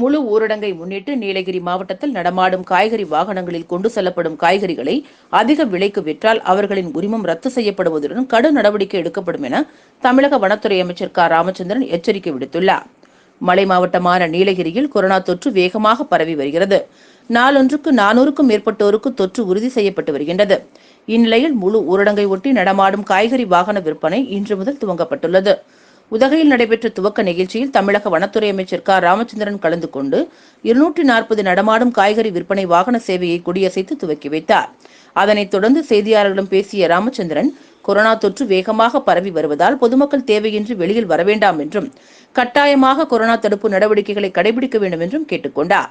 முழு ஊரடங்கை முன்னிட்டு நீலகிரி மாவட்டத்தில் நடமாடும் காய்கறி வாகனங்களில் கொண்டு செல்லப்படும் காய்கறிகளை அதிக விலைக்கு விற்றால் அவர்களின் உரிமம் ரத்து செய்யப்படுவதுடன் கடும் நடவடிக்கை எடுக்கப்படும் என தமிழக வனத்துறை அமைச்சர் க. ராமச்சந்திரன் எச்சரிக்கை விடுத்துள்ளார். மலை மாவட்டமான நீலகிரியில் கொரோனா தொற்று வேகமாக பரவி வருகிறது. நாளொன்றுக்கு நானூறுக்கும் மேற்பட்டோருக்கு தொற்று உறுதி செய்யப்பட்டு வருகின்றது. இந்நிலையில் முழு ஊரடங்கை ஒட்டி நடமாடும் காய்கறி வாகன விற்பனை இன்று முதல் துவங்கப்பட்டுள்ளது. உதகையில் நடைபெற்ற துவக்க நிகழ்ச்சியில் தமிழக வனத்துறை அமைச்சர் க. ராமச்சந்திரன் கலந்து கொண்டு இருநூற்றி நாற்பது நடமாடும் காய்கறி விற்பனை வாகன சேவையை கொடியசைத்து துவக்கி வைத்தார். அதனைத் தொடர்ந்து செய்தியாளர்களிடம் பேசிய ராமச்சந்திரன் கொரோனா தொற்று வேகமாக பரவி வருவதால் பொதுமக்கள் தேவையின்றி வெளியில் வரவேண்டாம் என்றும் கட்டாயமாக கொரோனா தடுப்பு நடவடிக்கைகளை கடைபிடிக்க வேண்டும் என்றும் கேட்டுக்கொண்டார்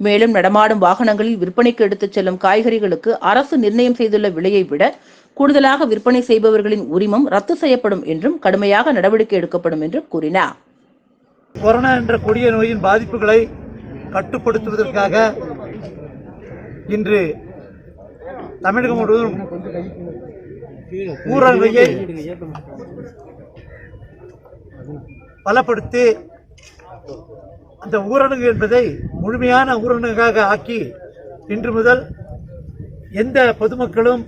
மேலும் நடமாடும் வாகனங்களில் விற்பனைக்கு எடுத்துச் செல்லும் காய்கறிகளுக்கு அரசு நிர்ணயம் செய்துள்ள விலையை விட கூடுதலாக விற்பனை செய்பவர்களின் உரிமம் ரத்து செய்யப்படும் என்றும் கடுமையாக நடவடிக்கை எடுக்கப்படும் என்றும் கூறினார். கொரோனா என்ற கொடிய நோயின் பாதிப்புகளை கட்டுப்படுத்துவதற்காக இன்று தமிழகம் முழுவதும் ஊரடங்கை பலப்படுத்தி அந்த ஊரடங்கு என்பதை முழுமையான ஊரடங்காக ஆக்கி இன்று முதல் எந்த பொதுமக்களும்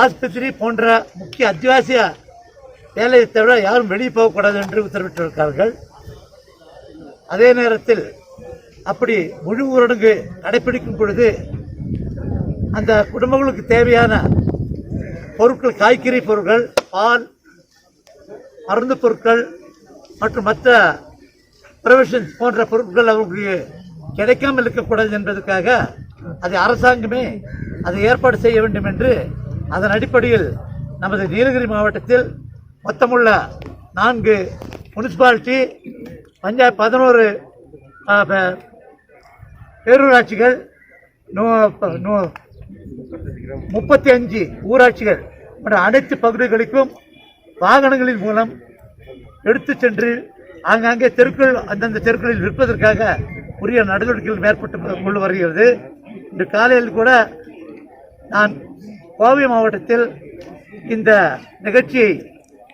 ஆஸ்பத்திரி போன்ற முக்கிய அத்தியாவசிய வேலையை தவிர யாரும் வெளியே போகக்கூடாது என்று உத்தரவிட்டிருக்கிறார்கள். அதே நேரத்தில் அப்படி முழு ஊரடங்கு கடைபிடிக்கும் பொழுது அந்த குடும்பங்களுக்கு தேவையான பொருட்கள் காய்கறி பொருட்கள் பால் மருந்து பொருட்கள் மற்றும் மற்ற ப்ரொவிஷன்ஸ் போன்ற பொருட்கள் அவர்களுக்கு கிடைக்காமல் இருக்கக்கூடாது என்பதற்காக அதை அரசாங்கமே அதை ஏற்பாடு செய்ய வேண்டும் என்று அதன் அடிப்படையில் நமது நீலகிரி மாவட்டத்தில் மொத்தமுள்ள நான்கு முனிசிபாலிட்டி பஞ்சாயத்து பதினோரு பேரூராட்சிகள் நூ- நூ- முப்பத்தி அஞ்சு ஊராட்சிகள் மற்றும் அனைத்து பகுதிகளுக்கும் வாகனங்களின் மூலம் எடுத்து சென்று ஆங்காங்கே தெருக்கள் அந்தந்த தெருக்களில் விற்பதற்காக உரிய நடவடிக்கைகள் மேற்பட்டு கொண்டு வருகிறது. இன்று காலையில் கூட நான் கோவை மாவட்டத்தில் இந்த நிகழ்ச்சியை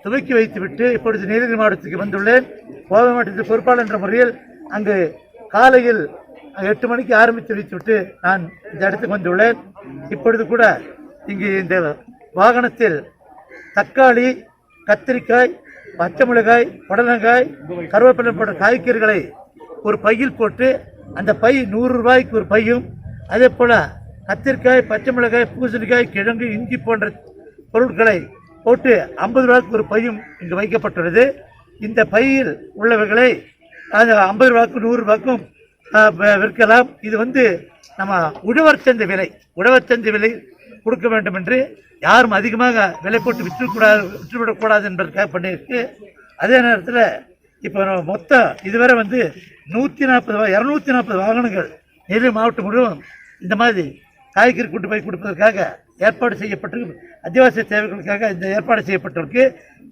துவக்கி வைத்துவிட்டு இப்பொழுது நீலகிரி மாவட்டத்துக்கு வந்துள்ளேன். கோவை மாவட்டத்தில் பொறுப்பாளர் என்ற முறையில் அங்கு காலையில் எட்டு மணிக்கு ஆரம்பித்து வைத்துவிட்டு நான் இந்த இடத்துக்கு வந்துள்ளேன். இப்பொழுது கூட இங்கு இந்த வாகனத்தில் தக்காளி கத்திரிக்காய் பச்சை மிளகாய் புடலங்காய் கருவேப்பிலை போன்ற காய்கறிகளை ஒரு பையில் போட்டு அந்த பை நூறு ரூபாய்க்கு ஒரு பையும் அதே போல் கத்திரிக்காய் பச்சை மிளகாய் பூசணிக்காய் கிழங்கு இஞ்சி போன்ற பொருட்களை போட்டு ஐம்பது ரூபாய்க்கு ஒரு பையும் இங்கு வைக்கப்பட்டுள்ளது. இந்த பையில் உள்ளவர்களை அது ஐம்பது ரூபாய்க்கும் நூறு ரூபாய்க்கும் விற்கலாம். இது வந்து நம்ம உழவர் சந்தை விலை உழவர் சந்தை விலை கொடுக்க வேண்டும் என்று யாரும் அதிகமாக விலை போட்டு விற்றுக்கூடாது விற்றுவிடக்கூடாது என்பதற்காக பண்ணியிருக்கு. அதே நேரத்தில் இப்போ மொத்தம் இதுவரை வந்து நூற்றி நாற்பது இரநூத்தி நாற்பது வாகனங்கள் நெல்லை மாவட்டம் முழுவதும் இந்த மாதிரி காய்கறி கொண்டு போய் கொடுப்பதற்காக ஏற்பாடு செய்யப்பட்டு அத்தியாவசிய தேவைகளுக்காக இந்த ஏற்பாடு செய்யப்பட்டிருக்கு.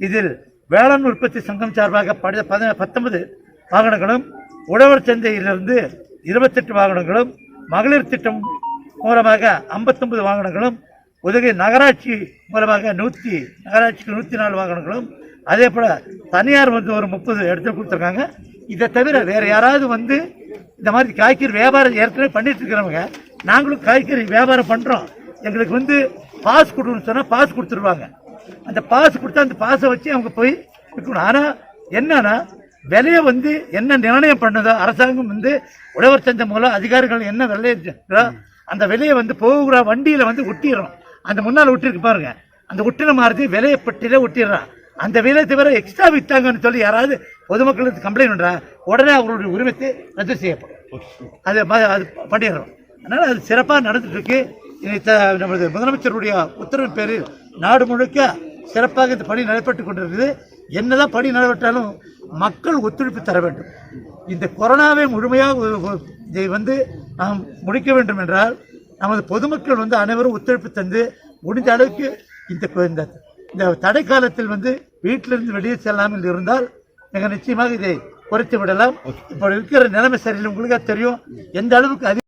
இதில் வேளாண் உற்பத்தி சங்கம் சார்பாக படி பத்தொன்பது வாகனங்களும் உழவர் சந்தையிலிருந்து இருபத்தெட்டு வாகனங்களும் மகளிர் திட்டம் மூலமாக ஐம்பத்தொன்பது வாகனங்களும் உதகை நகராட்சி மூலமாக நூற்றி நகராட்சிக்கு நூற்றி நாலு வாகனங்களும் அதே போல் தனியார் வந்து ஒரு முப்பது இடத்துல கொடுத்துருக்காங்க. இதை தவிர வேறு யாராவது வந்து இந்த மாதிரி காய்கறி வியாபாரம் ஏற்கனவே பண்ணிட்டு இருக்கிறவங்க நாங்களும் காய்கறி வியாபாரம் பண்ணுறோம் எங்களுக்கு வந்து பாஸ் கொடுக்கணும்னு சொன்னால் பாஸ் கொடுத்துருவாங்க. அந்த பாஸ் கொடுத்தா அந்த பாஸை வச்சு அவங்க போய் விற்கணும். ஆனால் என்னன்னா விலையை வந்து என்ன நிர்ணயம் பண்ணுதோ அரசாங்கம் வந்து உழவர் சந்தை மூலம் அதிகாரிகள் என்ன விலையோ அந்த விலையை வந்து போகிற வண்டியில் வந்து ஒட்டிடுறோம். அந்த முன்னால் ஒட்டிருக்கு பாருங்க. அந்த ஒட்டின மாதிரி விலையை பட்டியலே ஒட்டிடுறான். அந்த விலை தவிர எக்ஸ்ட்ரா விற்றாங்கன்னு சொல்லி யாராவது பொதுமக்களுக்கு கம்ப்ளைண்ட் பண்ணுறா உடனே அவர்களுடைய உரிமத்தை ரத்து செய்யப்படும். அது அது பண்ணிடுறோம். அதனால் அது சிறப்பாக நடந்துட்டு இருக்கு இனி த- நமது முதலமைச்சருடைய உத்தரவின் பேரில் நாடு முழுக்க சிறப்பாக இந்த பணி நடைபெற்று கொண்டிருக்குது. என்னதான் பணி நடைபெற்றாலும் மக்கள் ஒத்துழைப்பு தர வேண்டும். இந்த கொரோனாவை முழுமையாக இதை வந்து நாம் முடிக்க வேண்டும் என்றால் நமது பொதுமக்கள் வந்து அனைவரும் ஒத்துழைப்பு தந்து முடிந்த அளவுக்கு இந்த இந்த தடை காலத்தில் வந்து வீட்டிலிருந்து வெளியே செல்லாமல் இருந்தால் மிக நிச்சயமாக இதை குறைத்து விடலாம் இப்போ இருக்கிற நிலைமை சரியில்லை. உங்களுக்கு தெரியும். எந்த அளவுக்கு